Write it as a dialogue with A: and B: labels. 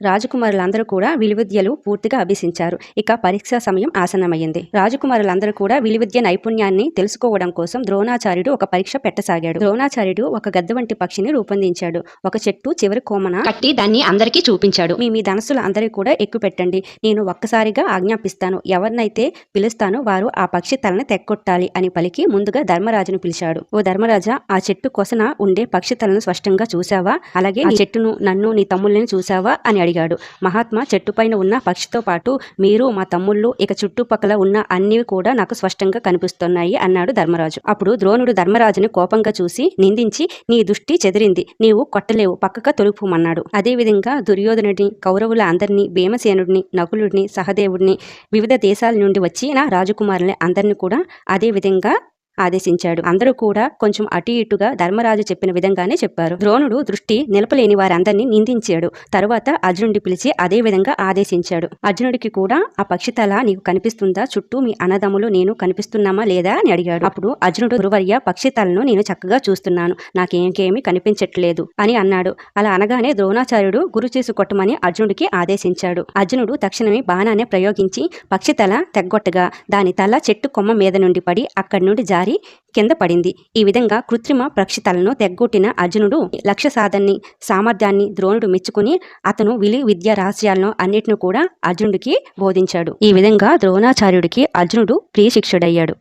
A: రాజకుమారులందరూ కూడా విలువిద్యలు పూర్తిగా అభ్యసించారు. ఇక పరీక్షా సమయం ఆసన్నమైంది. రాజకుమారులందరూ కూడా విలువిద్య నైపుణ్యాన్ని తెలుసుకోవడం కోసం ద్రోణాచార్యుడు ఒక పరీక్ష పెట్టసాగాడు. ద్రోణాచార్యుడు ఒక గద్ద వంటి పక్షిని రూపొందించాడు. ఒక చెట్టు చివరి కోమన
B: కట్టి దాన్ని అందరికీ చూపించాడు.
A: మీ మీ ధనస్సులు అందరికీ కూడా ఎక్కువ పెట్టండి నేను ఒక్కసారిగా ఆజ్ఞాపిస్తాను. ఎవరినైతే పిలుస్తానో వారు ఆ పక్షి తలని తెక్కొట్టాలి అని పలికి ముందుగా ధర్మరాజును పిలిచాడు. ఓ ధర్మరాజా ఆ చెట్టు కొసన ఉండే పక్షి తలను స్పష్టంగా చూసావా అలాగే ఆ చెట్టును నన్ను నీ తమ్ముళ్ళని చూసావా అని అడిగాడు. మహాత్మా చెట్టుపైన ఉన్న పక్షితో పాటు మీరు మా తమ్ముళ్ళు ఇక చుట్టుపక్కల ఉన్న అన్ని కూడా నాకు స్పష్టంగా కనిపిస్తున్నాయి అన్నాడు ధర్మరాజు. అప్పుడు ద్రోణుడు ధర్మరాజుని కోపంగా చూసి నిందించి నీ దృష్టి చెదిరింది. నీవు కొట్టలేవు పక్కగా తొలుపుమన్నాడు అదేవిధంగా దుర్యోధనుడిని కౌరవుల అందరినీ భీమసేనుడిని నకులుడిని సహదేవుడిని వివిధ దేశాల నుండి వచ్చిన రాజకుమారుని అందరినీ కూడా అదేవిధంగా ఆదేశించాడు. అందరూ కూడా కొంచెం అటు ఇటుగా ధర్మరాజు చెప్పిన విధంగానే చెప్పారు. ద్రోణుడు దృష్టి నిలపలేని వారందరినీ నిందించాడు. తరువాత అర్జునుడి పిలిచి అదే విధంగా ఆదేశించాడు. అర్జునుడికి కూడా ఆ పక్షి తల నీకు కనిపిస్తుందా? చుట్టూ మీ అన్నదమ్ములు నేను కనిపిస్తున్నామా లేదా? అని అడిగాడు. అప్పుడు అర్జునుడు గురువర్య పక్షి తలను నేను చక్కగా చూస్తున్నాను. నాకేంకేమీ కనిపించట్లేదు అని అన్నాడు. అలా అనగానే ద్రోణాచార్యుడు గురు చేసు కొట్టమని అర్జునుడికి ఆదేశించాడు. అర్జునుడు తక్షణమే బాణాన్ని ప్రయోగించి పక్షి తల తెగ్గొట్టగా దాని తల చెట్టు కొమ్మ మీద నుండి పడి అక్కడి నుండి జారి కింద పడింది. ఈ విధంగా కృత్రిమ ప్రక్షితలను తెగ్గొట్టిన అర్జునుడు లక్ష్య సాధన్ని సామర్థ్యాన్ని ద్రోణుడు మెచ్చుకుని అతను విలి విద్యా రహస్యాలను అన్నిటిని కూడా అర్జునుడికి బోధించాడు. ఈ విధంగా ద్రోణాచార్యుడికి అర్జునుడు ప్రియ శిక్షుడయ్యాడు.